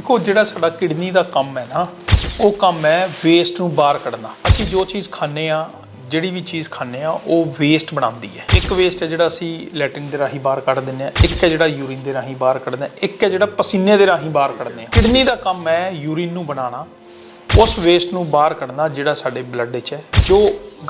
ਦੇਖੋ, ਜਿਹੜਾ ਸਾਡਾ ਕਿਡਨੀ ਦਾ ਕੰਮ ਹੈ ਨਾ, ਉਹ ਕੰਮ ਹੈ ਵੇਸਟ ਨੂੰ ਬਾਹਰ ਕੱਢਣਾ। ਅਸੀਂ ਜੋ ਚੀਜ਼ ਖਾਂਦੇ ਆ ਜਿਹੜੀ ਵੀ ਚੀਜ਼ ਖਾਂਦੇ ਆ ਉਹ ਵੇਸਟ ਬਣਾਉਂਦੀ ਹੈ। ਇੱਕ ਵੇਸਟ ਹੈ ਜਿਹੜਾ ਅਸੀਂ ਲੈਟਰਿਨ ਦੇ ਰਾਹੀਂ ਬਾਹਰ ਕੱਢ ਦਿੰਦੇ ਆ ਇੱਕ ਹੈ ਜਿਹੜਾ ਯੂਰਿਨ ਦੇ ਰਾਹੀਂ ਬਾਹਰ ਕੱਢਦੇ ਆ ਇੱਕ ਹੈ ਜਿਹੜਾ ਪਸੀਨੇ ਦੇ ਰਾਹੀਂ ਬਾਹਰ ਕੱਢਦੇ ਆ ਕਿਡਨੀ ਦਾ ਕੰਮ ਹੈ ਯੂਰਿਨ ਨੂੰ ਬਣਾਉਣਾ, ਉਸ ਵੇਸਟ ਨੂੰ ਬਾਹਰ ਕੱਢਣਾ ਜਿਹੜਾ ਸਾਡੇ ਬਲੱਡ 'ਚ ਹੈ। ਜੋ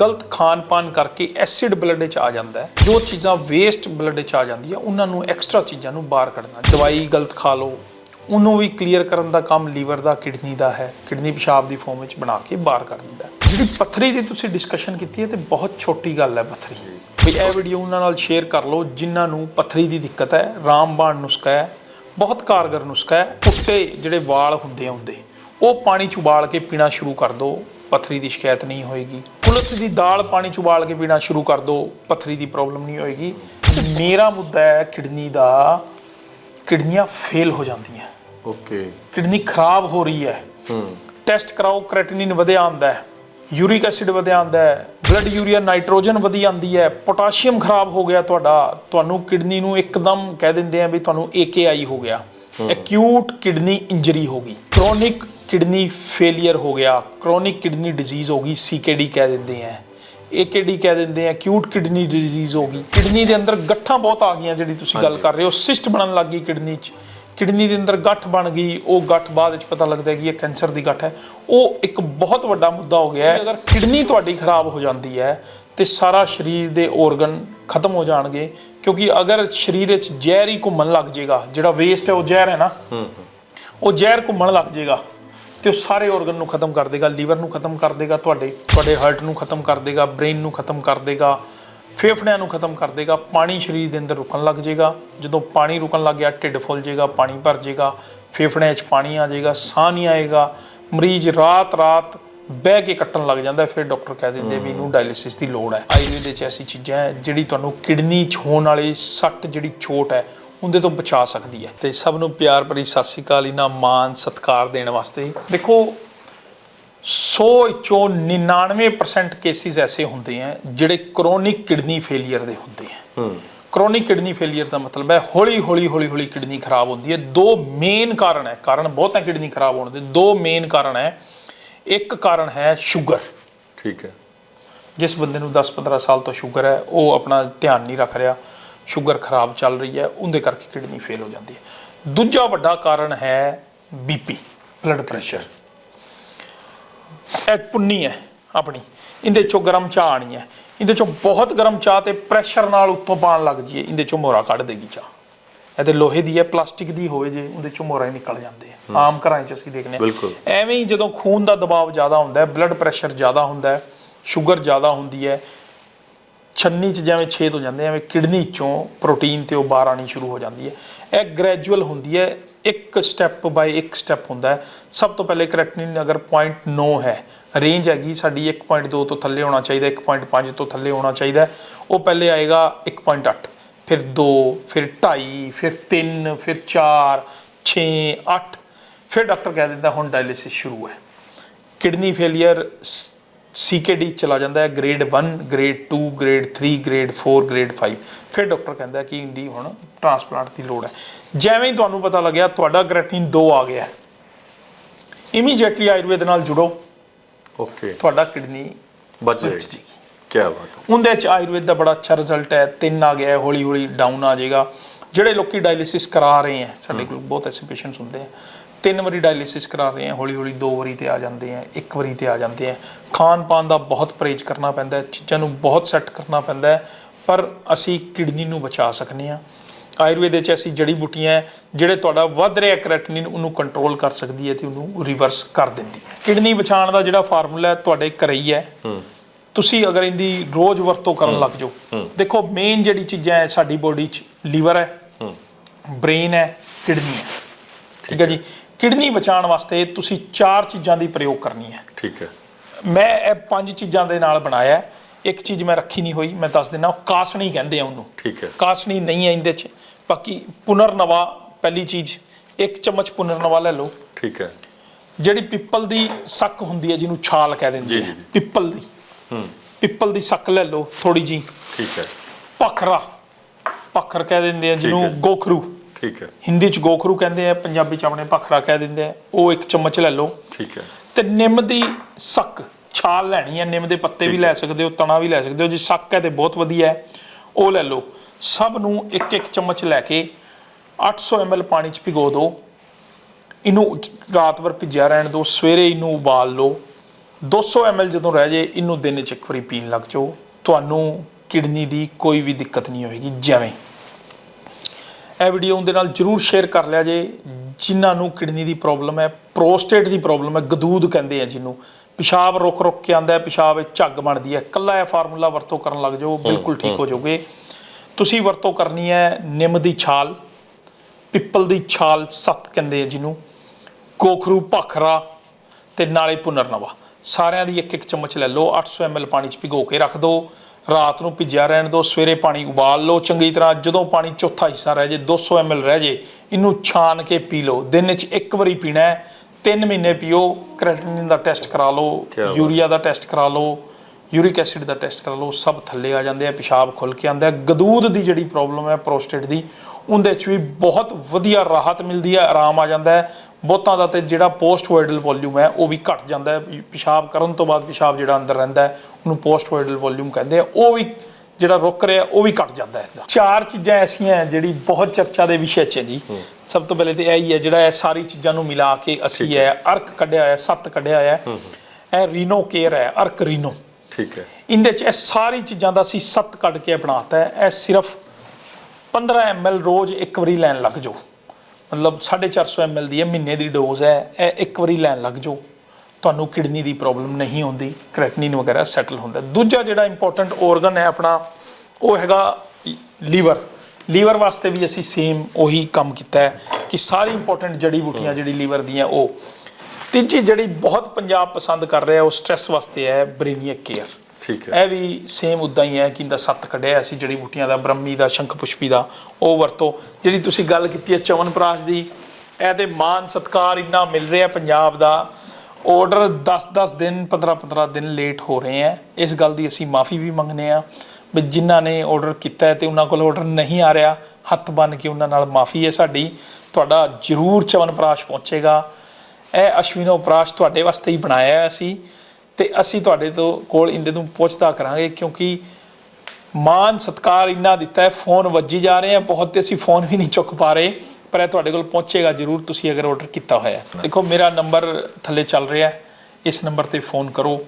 ਗਲਤ ਖਾਣ-ਪਾਨ ਕਰਕੇ ਐਸਿਡ ਬਲੱਡ 'ਚ ਆ ਜਾਂਦਾ ਹੈ, ਜੋ ਚੀਜ਼ਾਂ ਵੇਸਟ ਬਲੱਡ 'ਚ ਆ ਜਾਂਦੀਆਂ, ਉਹਨਾਂ ਨੂੰ ਐਕਸਟਰਾ ਚੀਜ਼ਾਂ ਨੂੰ ਬਾਹਰ ਕੱਢਣਾ। ਦਵਾਈ ਗਲਤ ਖਾ ਲਓ ਉਹਨੂੰ ਵੀ ਕਲੀਅਰ ਕਰਨ ਦਾ ਕੰਮ ਲੀਵਰ ਦਾ, ਕਿਡਨੀ ਦਾ ਹੈ। ਕਿਡਨੀ ਪਿਸ਼ਾਬ ਦੀ ਫੋਮ ਵਿੱਚ ਬਣਾ ਕੇ ਬਾਹਰ ਕਰ ਦਿੰਦਾ ਜਿਹੜੀ ਪੱਥਰੀ ਦੀ ਤੁਸੀਂ ਡਿਸਕਸ਼ਨ ਕੀਤੀ ਹੈ ਤੇ ਬਹੁਤ ਛੋਟੀ ਗੱਲ ਹੈ ਪੱਥਰੀ। ਵੀ ਇਹ ਵੀਡੀਓ ਉਹਨਾਂ ਨਾਲ ਸ਼ੇਅਰ ਕਰ ਲਓ, ਜਿਨ੍ਹਾਂ ਨੂੰ ਪੱਥਰੀ ਦੀ ਦਿੱਕਤ ਹੈ, ਰਾਮਬਾਣ ਨੁਸਖਾ ਹੈ, ਬਹੁਤ ਕਾਰਗਰ ਨੁਸਖਾ ਹੈ, ਉੱਤੇ ਜਿਹੜੇ ਵਾਲ ਹੁੰਦੇ ਆ ਹੁੰਦੇ ਉਹ ਪਾਣੀ ਚ ਉਬਾਲ ਕੇ ਪੀਣਾ ਸ਼ੁਰੂ ਕਰ ਦਿਓ ਪੱਥਰੀ ਦੀ ਸ਼ਿਕਾਇਤ ਨਹੀਂ ਹੋਏਗੀ। ਕੁਲਥ ਦੀ ਦਾਲ ਪਾਣੀ ਚ ਉਬਾਲ ਕੇ ਪੀਣਾ ਸ਼ੁਰੂ ਕਰ ਦਿਓ ਪੱਥਰੀ ਦੀ ਪ੍ਰੋਬਲਮ ਨਹੀਂ ਹੋਏਗੀ। ਤੇ ਮੇਰਾ ਮੁੱਦਾ ਹੈ ਕਿਡਨੀ ਦਾ ਕਿਡਨੀਆਂ ਫੇਲ ਹੋ ਜਾਂਦੀਆਂ। ਓਕੇ ਕਿਡਨੀ ਖਰਾਬ ਹੋ ਰਹੀ ਹੈ। ਹੂੰ। ਟੈਸਟ ਕਰਾਓ ਕ੍ਰੈਟਿਨਿਨ ਵਧਿਆ ਆਂਦਾ ਹੈ। ਯੂਰਿਕ ਐਸਿਡ ਵਧਿਆ ਆਂਦਾ ਹੈ। ਬਲੱਡ ਯੂਰੀਆ ਨਾਈਟ੍ਰੋਜਨ ਵਧੀ ਆਂਦੀ ਹੈ। ਪੋਟਾਸ਼ੀਅਮ ਖਰਾਬ ਹੋ ਗਿਆ ਤੁਹਾਡਾ। ਤੁਹਾਨੂੰ ਕਿਡਨੀ ਨੂੰ ਇੱਕਦਮ ਕਹਿ ਦਿੰਦੇ ਆ ਵੀ ਤੁਹਾਨੂੰ AKI ਹੋ ਗਿਆ। ਐਕਿਊਟ ਕਿਡਨੀ ਇੰਜਰੀ ਹੋ ਗਈ। ਕ੍ਰੋਨਿਕ ਕਿਡਨੀ ਫੇਲਿਅਰ ਹੋ ਗਿਆ। ਕ੍ਰੋਨਿਕ ਕਿਡਨੀ ਡਿਜ਼ੀਜ਼ ਹੋ ਗਈ। CKD ਕਹਿ ਦਿੰਦੇ ਆ। AKD ਕਹਿ ਦਿੰਦੇ ਆ? ਐਕਿਊਟ ਕਿਡਨੀ ਡਿਜ਼ੀਜ਼ ਹੋ ਗਈ। ਕਿਡਨੀ ਦੇ ਅੰਦਰ ਗੱਠਾਂ ਬਹੁਤ ਆ ਗਈਆਂ ਜਿਹੜੀ ਤੁਸੀਂ ਗੱਲ ਕਰ ਰਹੇ ਹੋ। ਸਿਸਟ ਬਣਨ ਲੱਗ ਗਈ ਕਿਡਨੀ 'ਚ। ਕਿਡਨੀ ਦੇ ਅੰਦਰ ਗੱਠ ਬਣ ਗਈ। ਉਹ ਗੱਠ ਬਾਅਦ ਵਿੱਚ ਪਤਾ ਲੱਗਦਾ ਹੈ ਕਿ ਇਹ ਕੈਂਸਰ ਦੀ ਗੱਠ ਹੈ। ਉਹ ਇੱਕ ਬਹੁਤ ਵੱਡਾ ਮੁੱਦਾ ਹੋ ਗਿਆ ਹੈ। ਅਗਰ ਕਿਡਨੀ ਤੁਹਾਡੀ ਖਰਾਬ ਹੋ ਜਾਂਦੀ ਹੈ ਤੇ ਸਾਰਾ ਸਰੀਰ ਦੇ organ ਖਤਮ ਹੋ ਜਾਣਗੇ। ਕਿਉਂਕਿ ਅਗਰ ਸਰੀਰ ਵਿੱਚ ਜ਼ਹਿਰ ਹੀ ਘੁੰਮਣ ਲੱਗ ਜਾਏਗਾ ਜਿਹੜਾ ਵੇਸਟ ਹੈ ਉਹ ਜ਼ਹਿਰ ਹੈ ਨਾ। ਉਹ ਜ਼ਹਿਰ ਘੁੰਮਣ ਲੱਗ ਜਾਏਗਾ ਤੇ ਉਹ ਸਾਰੇ organ ਨੂੰ ਖਤਮ ਕਰ ਦੇਗਾ, ਲੀਵਰ ਨੂੰ ਖਤਮ ਕਰ ਦੇਗਾ, ਤੁਹਾਡੇ ਤੁਹਾਡੇ ਹਾਰਟ ਨੂੰ ਖਤਮ ਕਰ ਦੇਗਾ ਬ੍ਰੇਨ ਨੂੰ ਖਤਮ ਕਰ ਦੇਗਾ, ਫੇਫੜਿਆਂ ਨੂੰ ਖਤਮ ਕਰ ਦੇਗਾ, ਪਾਣੀ ਸਰੀਰ ਦੇ ਅੰਦਰ ਰੁਕਣ ਲੱਗ ਜਾਏਗਾ ਜਦੋਂ ਪਾਣੀ ਰੁਕਣ ਲੱਗ ਗਿਆ, ਢਿੱਡ ਫੁੱਲ ਜਾਏਗਾ ਪਾਣੀ ਭਰ ਜਾਏਗਾ ਫੇਫੜਿਆਂ 'ਚ ਪਾਣੀ ਆ ਜਾਏਗਾ ਸਾਹ ਨਹੀਂ ਆਏਗਾ, ਮਰੀਜ਼ ਰਾਤ ਰਾਤ ਬਹਿ ਕੇ ਕੱਟਣ ਲੱਗ ਜਾਂਦਾ, ਫਿਰ ਡਾਕਟਰ ਕਹਿ ਦਿੰਦੇ ਵੀ ਇਹਨੂੰ ਡਾਇਲਿਸਿਸ ਦੀ ਲੋੜ ਹੈ। ਆਯੁਰਵੇਦ 'ਚ ਐਸੀ ਚੀਜ਼ਾਂ ਹੈ ਜਿਹੜੀ ਤੁਹਾਨੂੰ ਕਿਡਨੀ 'ਚ ਹੋਣ ਵਾਲੀ ਸੱਟ ਜਿਹੜੀ ਛੋਟ ਹੈ ਉਹਦੇ ਤੋਂ ਬਚਾ ਸਕਦੀ ਹੈ। ਤੇ ਸਭ ਨੂੰ ਪਿਆਰ ਭਰੀ ਸਤਿ ਸ਼੍ਰੀ ਅਕਾਲ ਇਹਨਾਂ ਮਾਨ ਸਤਿਕਾਰ ਦੇਣ ਵਾਸਤੇ। ਦੇਖੋ 100 ਵਿੱਚੋਂ 99% ਕੇਸਿਸ ਐਸੇ ਹੁੰਦੇ ਆ ਜਿਹੜੇ ਕ੍ਰੋਨਿਕ ਕਿਡਨੀ ਫੇਲਿਅਰ ਦੇ ਹੁੰਦੇ ਆ। ਕ੍ਰੋਨਿਕ ਕਿਡਨੀ ਫੇਲਿਅਰ ਦਾ ਮਤਲਬ ਹੈ ਹੌਲੀ ਹੌਲੀ ਹੌਲੀ ਹੌਲੀ ਕਿਡਨੀ ਖਰਾਬ ਹੁੰਦੀ ਹੈ। ਦੋ ਮੇਨ ਕਾਰਨ ਹੈ। ਕਾਰਨ ਬਹੁਤ ਹੈ ਕਿਡਨੀ ਖਰਾਬ ਹੋਣ ਦੇ। ਦੋ ਮੇਨ ਕਾਰਨ ਹੈ। ਇੱਕ ਕਾਰਨ ਹੈ ਸ਼ੂਗਰ ਠੀਕ ਹੈ। ਜਿਸ ਬੰਦੇ ਨੂੰ 10-15 ਸਾਲ ਤੋਂ ਸ਼ੂਗਰ ਹੈ ਉਹ ਆਪਣਾ ਧਿਆਨ ਨਹੀਂ ਰੱਖ ਰਿਹਾ। ਸ਼ੂਗਰ ਖਰਾਬ ਚੱਲ ਰਹੀ ਹੈ ਉਹਦੇ ਕਰਕੇ ਕਿਡਨੀ ਫੇਲ ਹੋ ਜਾਂਦੀ ਹੈ। ਦੂਜਾ ਵੱਡਾ ਕਾਰਨ ਹੈ ਬੀਪੀ ਬਲੱਡ ਪ੍ਰੈਸ਼ਰ ਇਹ ਪੁੰਨੀ ਹੈ ਆਪਣੀ। ਇਹਦੇ ਚੋਂ ਗਰਮ ਚਾਹ ਆਣੀ ਹੈ। ਇਹਦੇ ਚੋਂ ਬਹੁਤ ਗਰਮ ਚਾਹ ਤੇ ਪ੍ਰੈਸ਼ਰ ਨਾਲ ਉੱਤੋਂ ਪਾਣ ਲੱਗ ਜੀਏ ਇਹਦੇ ਚੋਂ ਮੋਰਾ ਕੱਢ ਦੇਗੀ ਚਾਹ। ਇਹ ਤੇ ਲੋਹੇ ਦੀ ਹੈ ਪਲਾਸਟਿਕ ਦੀ ਹੋਵੇ ਜੇ ਉਹਦੇ ਚੋਂ ਮੋਰਾ ਹੀ ਨਿਕਲ ਜਾਂਦੇ ਆ। ਆਮ ਘਰਾਂ 'ਚ ਅਸੀਂ ਦੇਖਨੇ ਬਿਲਕੁਲ। ਆ ਐਵੇਂ ਹੀ ਜਦੋਂ ਖੂਨ ਦਾ ਦਬਾਅ ਜ਼ਿਆਦਾ ਹੁੰਦਾ ਹੈ ਬਲੱਡ ਪ੍ਰੈਸ਼ਰ ਜ਼ਿਆਦਾ ਹੁੰਦਾ ਹੈ ਸ਼ੂਗਰ ਜ਼ਿਆਦਾ ਹੁੰਦੀ ਹੈ ਛੰਨੀ 'ਚ ਜਿਵੇਂ ਛੇਦ ਹੋ ਜਾਂਦੇ ਐਵੇਂ ਕਿਡਨੀ 'ਚੋਂ ਪ੍ਰੋਟੀਨ ਤੇ ਉਹ ਬਾਹਰ ਆਣੀ ਸ਼ੁਰੂ ਹੋ ਜਾਂਦੀ ਹੈ। ਇਹ ਗ੍ਰੈਜੂਅਲ ਹੁੰਦੀ ਹੈ, ਇੱਕ ਸਟੈਪ ਬਾਈ ਇੱਕ ਸਟੈਪ ਹੁੰਦਾ ਹੈ। ਸਭ ਤੋਂ ਪਹਿਲੇ ਕ੍ਰੈਟਿਨਿਨ ਅਗਰ 0.9 ਹੈ ਰੇਂਜ ਹੈਗੀ ਸਾਡੀ 1.2 ਤੋਂ ਥੱਲੇ ਹੋਣਾ ਚਾਹੀਦਾ 1.5 ਤੋਂ ਥੱਲੇ ਹੋਣਾ ਚਾਹੀਦਾ। ਉਹ ਪਹਿਲੇ ਆਏਗਾ 1.8 ਫਿਰ 2 ਫਿਰ 2.5 ਫਿਰ 3 ਫਿਰ 4 6 8 ਫਿਰ ਡਾਕਟਰ ਕਹਿ ਦਿੰਦਾ ਹੁਣ ਡਾਇਲਿਸਿਸ ਸ਼ੁਰੂ ਹੈ। ਕਿਡਨੀ ਫੇਲਿਅਰ ਸੀਕੇਡੀ ਚਲਾ ਜਾਂਦਾ ਹੈ grade 1 grade 2 grade 3 grade 4 grade 5 ਫਿਰ ਡਾਕਟਰ ਕਹਿੰਦਾ ਕਿ ਇਹਦੀ ਹੁਣ ਟ੍ਰਾਂਸਪਲਾਂਟ ਦੀ ਲੋੜ ਹੈ। ਜਿਵੇਂ ਹੀ ਤੁਹਾਨੂੰ ਪਤਾ ਲੱਗਿਆ ਤੁਹਾਡਾ ਕ੍ਰੈਟਿਨ 2 ਆ ਗਿਆ ਇਮੀਡੀਏਟਲੀ ਆਯੁਰਵੇਦ ਨਾਲ ਜੁੜੋ। ਓਕੇ ਤੁਹਾਡਾ ਕਿਡਨੀ ਬਚ ਜਾਏਗੀ। ਕੀ ਬਾਤ ਹੈ। ਉਹਦੇ ਚ ਆਯੁਰਵੇਦ ਦਾ ਬੜਾ ਅੱਛਾ ਰਿਜ਼ਲਟ ਹੈ। ਤਿੰਨ ਆ ਗਿਆ ਹੌਲੀ ਹੌਲੀ ਡਾਊਨ ਆ ਜਾਏਗਾ। ਜਿਹੜੇ ਲੋਕੀ ਡਾਇਲਿਸਿਸ ਕਰਾ ਰਹੇ ਹੈ ਸਾਡੇ ਕੋਲ ਬਹੁਤ ਐਸੇ ਪੇਸ਼ੈਂਟਸ ਹੁੰਦੇ ਆ ਤਿੰਨ ਵਾਰੀ ਡਾਇਲਿਸਿਸ ਕਰਾ ਰਹੇ ਹੈ ਹੌਲੀ ਹੌਲੀ ਦੋ ਵਾਰੀ ਤੇ ਆ ਜਾਂਦੇ ਆ ਇੱਕ ਵਾਰੀ ਤੇ ਆ ਜਾਂਦੇ ਆ। ਖਾਣ ਪਾਣ ਦਾ ਬਹੁਤ ਪਰਹੇਜ਼ ਕਰਨਾ ਪੈਂਦਾ ਹੈ ਚੀਜ਼ਾਂ ਨੂੰ ਬਹੁਤ ਸੈੱਟ ਕਰਨਾ ਪੈਂਦਾ ਹੈ ਪਰ ਅਸੀਂ ਕਿਡਨੀ ਨੂੰ ਬਚਾ ਸਕਨੇ ਆ। ਆਯੁਰਵੇਦ ਵਿੱਚ ਐਸੀ ਜੜੀ ਬੂਟੀਆਂ ਜਿਹੜੇ ਤੁਹਾਡਾ ਵੱਧ ਰਿਹਾ ਕ੍ਰੈਟਿਨਿਨ ਉਹਨੂੰ ਕੰਟਰੋਲ ਕਰ ਸਕਦੀ ਹੈ ਤੇ ਉਹਨੂੰ ਰਿਵਰਸ ਕਰ ਦਿੰਦੀ ਹੈ। ਕਿਡਨੀ ਬਚਾਉਣ ਦਾ ਜਿਹੜਾ ਫਾਰਮੂਲਾ ਤੁਹਾਡੇ ਘਰੇ ਹੀ ਹੈ। ਤੁਸੀਂ ਅਗਰ ਇਹਦੀ ਰੋਜ਼ ਵਰਤੋਂ ਕਰਨ ਲੱਗ ਜਾਓ ਦੇਖੋ ਮੇਨ ਜਿਹੜੀ ਚੀਜ਼ਾਂ ਹੈ ਸਾਡੀ ਬੋਡੀ 'ਚ ਲੀਵਰ ਹੈ ਬ੍ਰੇਨ ਹੈ ਕਿਡਨੀ ਹੈ ਠੀਕ ਹੈ। ਜੀ? ਕਿਡਨੀ ਬਚਾਉਣ ਵਾਸਤੇ ਤੁਸੀਂ ਚਾਰ ਚੀਜ਼ਾਂ ਦੀ ਪ੍ਰਯੋਗ ਕਰਨੀ ਹੈ। ਠੀਕ ਹੈ। ਮੈਂ ਇਹ ਪੰਜ ਚੀਜ਼ਾਂ ਦੇ ਨਾਲ ਬਣਾਇਆ ਹੈ। ਇੱਕ ਚੀਜ਼ ਮੈਂ ਰੱਖੀ ਨਹੀਂ ਹੋਈ ਮੈਂ ਦੱਸ ਦਿੰਦਾ ਕਾਸਣੀ ਕਹਿੰਦੇ ਆ ਉਹਨੂੰ। ਠੀਕ ਹੈ। ਕਾਸਣੀ ਨਹੀਂ ਹੈ ਇਹਦੇ 'ਚ। ਬਾਕੀ ਪੁਨਰਨਵਾ ਪਹਿਲੀ ਚੀਜ਼ ਇੱਕ ਚਮਚ ਪੁਨਰਨਵਾ ਲੈ ਲਓ। ਠੀਕ ਹੈ। ਜਿਹੜੀ ਪਿੱਪਲ ਦੀ ਸੱਕ ਹੁੰਦੀ ਹੈ ਜਿਹਨੂੰ ਛਾਲ ਕਹਿ ਦਿੰਦੇ ਜੀ, ਆ। ਪਿੱਪਲ ਦੀ। ਹੂੰ। ਪਿੱਪਲ ਦੀ ਸੱਕ ਲੈ ਲਓ ਥੋੜੀ ਜੀ ਠੀਕ ਹੈ। ਪਖਰਾ। ਪਖਰ ਕਹਿ ਦਿੰਦੇ ਆ ਜਿਹਨੂੰ। ਗੋਖਰੂ। ਠੀਕ ਹੈ। ਹਿੰਦੀ ਚ ਗੋਖਰੂ ਕਹਿੰਦੇ ਆ ਪੰਜਾਬੀ ਚ ਆਪਣੇ ਭਖਰਾ ਕਹਿ ਦਿੰਦੇ ਆ। ਉਹ ਇੱਕ ਚਮਚ ਲੈ ਲਓ। ਠੀਕ ਹੈ। ਤੇ ਨਿੰਮ ਦੀ ਸੱਕ ਛਾਲ ਲੈਣੀ ਹੈ ਨਿੰਮ ਦੇ ਪੱਤੇ ਵੀ ਲੈ ਸਕਦੇ ਹੋ ਤਣਾ ਵੀ ਲੈ ਸਕਦੇ ਹੋ। ਜੇ ਸੱਕ ਹੈ ਤੇ ਬਹੁਤ ਵਧੀਆ ਹੈ। ਉਹ ਲੈ ਲਓ। ਸਭ ਨੂੰ ਇੱਕ ਇੱਕ ਚਮਚ ਲੈ ਕੇ 800 ml ਪਾਣੀ ਚ ਭਿਗੋ ਦਿਓ। ਇਹਨੂੰ ਰਾਤ ਭਰ ਭਿੱਜਿਆ ਰਹਿਣ ਦਿਓ। ਸਵੇਰੇ ਇਹਨੂੰ ਉਬਾਲ ਲਓ। 200 ml ਜਦੋਂ ਰਹਿ ਜੇ ਇਹਨੂੰ ਦਿਨ ਚ ਇੱਕ ਵਾਰੀ ਪੀਣ ਲੱਗ ਜਾਓ। ਤੁਹਾਨੂੰ ਕਿਡਨੀ ਦੀ ਕੋਈ ਵੀ ਦਿੱਕਤ ਨਹੀਂ ਹੋਏਗੀ ਜਿਵੇਂ। ਇਹ ਵੀਡੀਓ ਉਹਦੇ ਨਾਲ ਜਰੂਰ ਸ਼ੇਅਰ ਕਰ ਲਿਆ ਜੇ ਜਿਨ੍ਹਾਂ ਨੂੰ ਕਿਡਨੀ ਦੀ ਪ੍ਰੋਬਲਮ ਹੈ ਪ੍ਰੋਸਟੇਟ ਦੀ ਪ੍ਰੋਬਲਮ ਹੈ ਗਦੂਦ ਕਹਿੰਦੇ ਆ ਜਿਹਨੂੰ। ਪਿਸ਼ਾਬ ਰੁਕ ਰੁਕ ਕੇ ਆਂਦਾ ਹੈ ਪਿਸ਼ਾਬ ਵਿੱਚ ਝੱਗ ਬਣਦੀ ਹੈ। ਕੱਲਾ ਇਹ ਫਾਰਮੂਲਾ ਵਰਤੋਂ ਕਰਨ ਲੱਗ ਜਾਓ ਬਿਲਕੁਲ ਠੀਕ ਹੋ। ਜਾਓਗੇ। ਤੁਸੀਂ ਵਰਤੋਂ ਕਰਨੀ ਹੈ ਨਿੰਮ ਦੀ ਛਾਲ ਪਿੱਪਲ ਦੀ ਛਾਲ ਸੱਤ ਕਹਿੰਦੇ ਆ ਜਿਹਨੂੰ। ਕੋਖਰੂ ਭਖਰਾ ਤੇ ਨਾਲੇ ਪੁਨਰਨਵਾ। ਸਾਰਿਆਂ ਦੀ ਇੱਕ ਇੱਕ ਚਮਚ ਲੈ ਲਓ 800 ml ਪਾਣੀ ਚ ਭਿਗੋ ਕੇ ਰੱਖ ਦਿਓ ਰਾਤ ਨੂੰ ਭਿੱਜਿਆ ਰਹਿਣ ਦਿਓ ਸਵੇਰੇ ਪਾਣੀ ਉਬਾਲ ਲਓ। ਚੰਗੀ ਤਰ੍ਹਾਂ ਜਦੋਂ ਪਾਣੀ ਚੌਥਾ ਹਿੱਸਾ ਰਹਿ ਜੇ 200 ml ਰਹਿ ਜੇ ਇਹਨੂੰ ਛਾਨ ਕੇ ਪੀ ਲਓ। ਦਿਨ ਚ ਇੱਕ ਵਾਰੀ ਪੀਣਾ ਹੈ 3 ਮਹੀਨੇ ਪੀਓ ਕ੍ਰੈਟਿਨਿਨ ਦਾ ਟੈਸਟ ਕਰਾ ਲਓ। ਯੂਰੀਆ ਦਾ ਟੈਸਟ ਕਰਾ ਲਓ ਯੂਰਿਕ ਐਸਿਡ ਦਾ ਟੈਸਟ ਕਰਾ ਲਓ ਸਭ ਥੱਲੇ ਆ ਜਾਂਦੇ ਆ ਪਿਸ਼ਾਬ ਖੁੱਲ ਕੇ ਆਉਂਦਾ ਹੈ। ਗਦੂਦ ਦੀ ਜਿਹੜੀ ਪ੍ਰੋਬਲਮ ਹੈ ਪ੍ਰੋਸਟੇਟ ਦੀ ਉਹਦੇ ਚ ਵੀ ਬਹੁਤ ਵਧੀਆ ਰਾਹਤ ਮਿਲਦੀ ਹੈ ਆਰਾਮ ਆ ਜਾਂਦਾ ਹੈ। ਬਹੁਤਾਂ ਦਾ ਤੇ ਜਿਹੜਾ ਪੋਸਟ ਵਾਇਡਲ ਵੋਲਿਊਮ ਹੈ ਉਹ ਵੀ ਘਟ ਜਾਂਦਾ ਹੈ। ਪਿਸ਼ਾਬ ਕਰਨ ਤੋਂ ਬਾਅਦ ਪਿਸ਼ਾਬ ਜਿਹੜਾ ਅੰਦਰ ਰਹਿੰਦਾ ਹੈ ਉਹਨੂੰ ਪੋਸਟ ਵਾਇਡਲ ਵੋਲਿਊਮ ਕਹਿੰਦੇ ਆ। ਉਹ ਵੀ ਜਿਹੜਾ ਰੁਕ ਰਿਹਾ ਉਹ ਵੀ ਘਟ ਜਾਂਦਾ ਹੈ ਚਾਰ ਚੀਜ਼ਾਂ ਐਸੀਆਂ ਜਿਹੜੀ ਬਹੁਤ ਚਰਚਾ ਦੇ ਵਿਸ਼ੇ 'ਚ ਹੈ ਜੀ। ਸਭ ਤੋਂ ਪਹਿਲੇ ਤੇ ਇਹ ਹੀ ਹੈ ਜਿਹੜਾ ਇਹ ਸਾਰੀ ਚੀਜ਼ਾਂ ਨੂੰ ਮਿਲਾ ਕੇ ਅਸੀਂ ਹੈ। ਅਰਕ ਕੱਢਿਆ ਹੋਇਆ ਸੱਤ ਕੱਢਿਆ ਹੋਇਆ ਹੈ। ਇਹ ਰੀਨੋ ਕੇਅਰ ਹੈ ਅਰਕ ਰੀਨੋ ਠੀਕ ਹੈ। ਇਹਦੇ ਚ ਇਹ ਸਾਰੀ ਚੀਜ਼ਾਂ ਦਾ ਅਸੀਂ ਸੱਤ ਕੱਢ ਕੇ ਬਣਾਤਾ ਹੈ। ਇਹ ਸਿਰਫ 15 ml ਰੋਜ਼ ਇੱਕ ਵਾਰੀ ਲੈਣ ਲੱਗ ਜਾਓ। ਮਤਲਬ 450 ml ਦੀ ਹੈ ਮਹੀਨੇ ਦੀ ਡੋਜ਼ ਹੈ, ਇਹ ਇੱਕ ਵਾਰੀ ਲੈਣ ਲੱਗ ਜਾਓ। ਤੁਹਾਨੂੰ ਕਿਡਨੀ ਦੀ ਪ੍ਰੋਬਲਮ ਨਹੀਂ ਹੁੰਦੀ ਕ੍ਰੈਟਿਨਿਨ ਵਗੈਰਾ ਸੈਟਲ ਹੁੰਦਾ ਦੂਜਾ ਜਿਹੜਾ ਇੰਪੋਰਟੈਂਟ ਆਰਗਨ ਹੈ ਆਪਣਾ, ਉਹ ਹੈਗਾ ਲੀਵਰ। ਲੀਵਰ ਵਾਸਤੇ ਵੀ ਅਸੀਂ ਸੇਮ ਉਹੀ ਕੰਮ ਕੀਤਾ ਹੈ ਕਿ ਸਾਰੀ ਇੰਪੋਰਟੈਂਟ ਜੜੀ ਬੂਟੀਆਂ ਜਿਹੜੀ ਲੀਵਰ ਦੀਆਂ ਉਹ। ਤੀਜੀ ਜਿਹੜੀ ਬਹੁਤ ਪੰਜਾਬ ਪਸੰਦ ਕਰ ਰਿਹਾ, ਉਹ ਸਟ੍ਰੈਸ ਵਾਸਤੇ ਹੈ ਬ੍ਰੇਨੀਅਕ ਕੇਅਰ ਠੀਕ ਹੈ। ਇਹ ਵੀ ਸੇਮ ਉਦਾਂ ਹੀ ਹੈ ਕਿ ਇਹਦਾ ਸੱਤ ਕੱਢਿਆ ਅਸੀਂ ਜੜੀ ਬੂਟੀਆਂ ਦਾ, ਬ੍ਰਹਮੀ ਦਾ, ਸ਼ੰਖ ਪੁਸ਼ਪੀ ਦਾ, ਉਹ ਵਰਤੋ। ਜਿਹੜੀ ਤੁਸੀਂ ਗੱਲ ਕੀਤੀ ਹੈ ਚਵਨਪ੍ਰਾਸ਼ ਦੀ, ਇਹ ਤੇ ਮਾਨ ਸਤਕਾਰ ਇੰਨਾ ਮਿਲ ਰਿਹਾ ਪੰਜਾਬ ਦਾ। ਆਰਡਰ 10-10 ਦਿਨ 15-15 ਦਿਨ ਲੇਟ ਹੋ ਰਹੇ ਹੈ। ਇਸ ਗੱਲ ਦੀ ਅਸੀਂ ਮਾਫੀ ਵੀ ਮੰਗਨੇ ਆ ਵੀ ਜਿਨ੍ਹਾਂ ਨੇ ਆਰਡਰ ਕੀਤਾ ਹੈ ਤੇ ਉਹਨਾਂ ਕੋਲ ਆਰਡਰ ਨਹੀਂ ਆ ਰਿਹਾ, ਹੱਥ ਬੰਨ ਕੇ ਉਹਨਾਂ ਨਾਲ ਮਾਫੀ ਹੈ ਸਾਡੀ। ਤੁਹਾਡਾ ਜ਼ਰੂਰ ਚਵਨਪ੍ਰਾਸ਼ ਪਹੁੰਚੇਗਾ। ਇਹ ਅਸ਼ਵਿਨੋ ਪ੍ਰਾਸ਼ ਤੁਹਾਡੇ ਵਾਸਤੇ ਹੀ ਬਣਾਇਆ ਹੈ ਅਸੀਂ ਤੇ ਅਸੀਂ ਤੁਹਾਡੇ ਤੋਂ ਕੋਲ ਇੰਦੇ ਨੂੰ ਪੁੱਛਦਾ ਕਰਾਂਗੇ ਕਿਉਂਕਿ ਮਾਨ ਸਤਕਾਰ ਇੰਨਾ ਦਿੱਤਾ ਹੈ ਫੋਨ ਵੱਜੀ ਜਾ ਰਹੇ ਆ ਬਹੁਤ ਤੇ ਅਸੀਂ ਫੋਨ ਵੀ ਨਹੀਂ ਚੁੱਕ ਪਾ ਰਹੇ ਪਰ ਇਹ ਤੁਹਾਡੇ ਕੋਲ ਪਹੁੰਚੇਗਾ ਜ਼ਰੂਰ ਤੁਸੀਂ ਅਗਰ ਆਰਡਰ ਕੀਤਾ ਹੋਇਆ। ਦੇਖੋ ਮੇਰਾ ਨੰਬਰ ਥੱਲੇ ਚੱਲ ਰਿਹਾ ਹੈ ਇਸ ਨੰਬਰ ਤੇ ਫੋਨ ਕਰੋ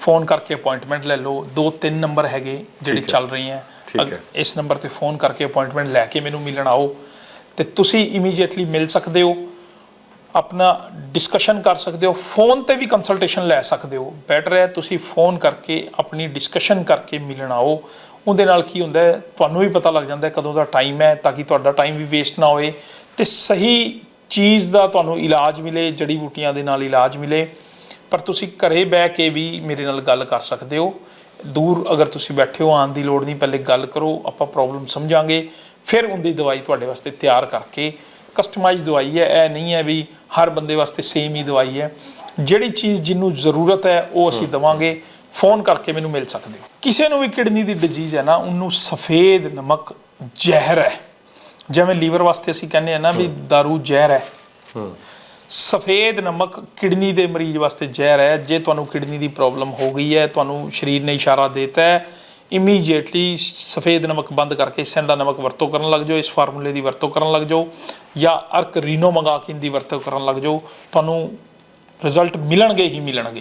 ਫੋਨ ਕਰਕੇ ਅਪਾਇੰਟਮੈਂਟ ਲੈ ਲਓ ਦੋ ਤਿੰਨ ਨੰਬਰ ਹੈਗੇ ਜਿਹੜੇ। ਚੱਲ ਰਹੇ ਹੈ। ਇਸ ਨੰਬਰ ਤੇ ਫੋਨ ਕਰਕੇ ਅਪਾਇੰਟਮੈਂਟ ਲੈ ਕੇ ਮੈਨੂੰ ਮਿਲਣ ਆਓ ਤੇ ਤੁਸੀਂ ਇਮੀਡੀਏਟਲੀ ਮਿਲ ਸਕਦੇ ਹੋ ਆਪਣਾ ਡਿਸਕਸ਼ਨ ਕਰ ਸਕਦੇ ਹੋ ਫੋਨ ਤੇ ਵੀ ਕੰਸਲਟੇਸ਼ਨ ਲੈ ਸਕਦੇ ਹੋ। ਬੈਟਰ ਹੈ ਤੁਸੀਂ ਫੋਨ ਕਰਕੇ ਆਪਣੀ ਡਿਸਕਸ਼ਨ ਕਰਕੇ ਮਿਲਣ ਆਓ। ਉਹਦੇ ਨਾਲ ਕੀ ਹੁੰਦਾ ਹੈ, ਤੁਹਾਨੂੰ ਵੀ ਪਤਾ ਲੱਗ ਜਾਂਦਾ ਹੈ ਕਦੋਂ ਦਾ ਟਾਈਮ ਹੈ, ਤਾਂ ਕਿ ਤੁਹਾਡਾ ਟਾਈਮ ਵੀ ਵੇਸਟ ਨਾ ਹੋਏ ਤੇ ਸਹੀ ਚੀਜ਼ ਦਾ ਤੁਹਾਨੂੰ ਇਲਾਜ ਮਿਲੇ, ਜੜੀ ਬੂਟੀਆਂ ਦੇ ਨਾਲ ਇਲਾਜ ਮਿਲੇ। ਪਰ ਤੁਸੀਂ ਘਰੇ ਬਹਿ ਕੇ ਵੀ ਮੇਰੇ ਨਾਲ ਗੱਲ ਕਰ ਸਕਦੇ ਹੋ। ਦੂਰ ਅਗਰ ਤੁਸੀਂ ਬੈਠੇ ਹੋ, ਆਉਣ ਦੀ ਲੋੜ ਨਹੀਂ, ਪਹਿਲੇ ਗੱਲ ਕਰੋ, ਆਪਾਂ ਪ੍ਰੋਬਲਮ ਸਮਝਾਂਗੇ। ਫਿਰ ਉਹਦੀ ਦਵਾਈ ਤੁਹਾਡੇ ਵਾਸਤੇ ਤਿਆਰ ਕਰਕੇ ਕਸਟਮਾਈਜ਼ ਦਵਾਈ ਹੈ ਇਹ ਨਹੀਂ ਹੈ ਵੀ ਹਰ ਬੰਦੇ ਵਾਸਤੇ ਸੇਮ ਹੀ ਦਵਾਈ ਹੈ। ਜਿਹੜੀ ਚੀਜ਼ ਜਿਹਨੂੰ ਜ਼ਰੂਰਤ ਹੈ ਉਹ ਅਸੀਂ ਦਵਾਂਗੇ। ਫੋਨ ਕਰਕੇ ਮੈਨੂੰ ਮਿਲ ਸਕਦੇ ਹੋ। ਕਿਸੇ ਨੂੰ ਵੀ ਕਿਡਨੀ ਦੀ ਡਿਜ਼ੀਜ਼ ਹੈ ਨਾ ਉਹਨੂੰ ਸਫੇਦ ਨਮਕ ਜ਼ਹਿਰ ਹੈ। ਜਿਵੇਂ ਲੀਵਰ ਵਾਸਤੇ ਅਸੀਂ ਕਹਿੰਦੇ ਆ ਨਾ ਵੀ दारू ਜ਼ਹਿਰ ਹੈ। ਸਫੇਦ ਨਮਕ ਕਿਡਨੀ ਦੇ ਮਰੀਜ਼ ਵਾਸਤੇ ਜ਼ਹਿਰ ਹੈ। ਜੇ ਤੁਹਾਨੂੰ ਕਿਡਨੀ ਦੀ ਪ੍ਰੋਬਲਮ ਹੋ ਗਈ ਹੈ ਤੁਹਾਨੂੰ ਸਰੀਰ ਨੇ ਇਸ਼ਾਰਾ ਦਿੱਤਾ ਹੈ ਇਮੀਡੀਏਟਲੀ ਸਫੇਦ ਨਮਕ ਬੰਦ ਕਰਕੇ ਸੈਂਦਾ ਨਮਕ ਵਰਤੋਂ ਕਰਨ ਲੱਗ ਜਾਓ, ਇਸ ਫਾਰਮੂਲੇ ਦੀ ਵਰਤੋਂ ਕਰਨ ਲੱਗ ਜਾਓ ਜਾਂ ਅਰਕ ਰੀਨੋ ਮੰਗਾ ਕੇ ਦੀ ਵਰਤੋਂ ਕਰਨ ਲੱਗ ਜਾਓ, ਤੁਹਾਨੂੰ ਰਿਜ਼ਲਟ ਮਿਲਣਗੇ ਹੀ ਮਿਲਣਗੇ।